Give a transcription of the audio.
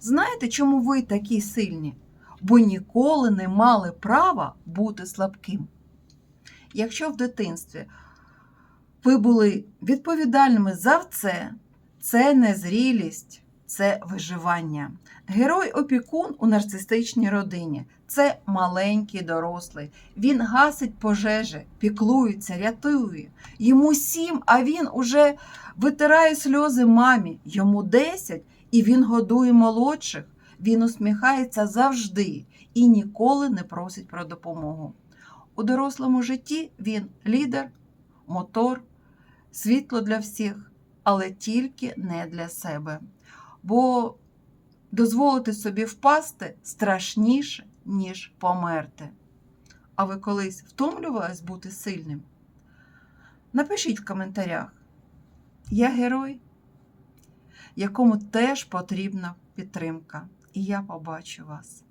Знаєте, чому ви такі сильні? Бо ніколи не мали права бути слабким. Якщо в дитинстві ви були відповідальними за все, це не зрілість, це виживання. Герой-опікун у нарцистичній родині це маленький дорослий. Він гасить пожежі, піклується, рятує. Йому сім, а він уже витирає сльози мамі. Йому десять, і він годує молодших. Він усміхається завжди і ніколи не просить про допомогу. У дорослому житті він лідер, мотор, світло для всіх, але тільки не для себе. Бо дозволити собі впасти страшніше, ніж померти. А ви колись втомлювались бути сильним? Напишіть в коментарях. Я герой, якому теж потрібна підтримка. І я побачу вас.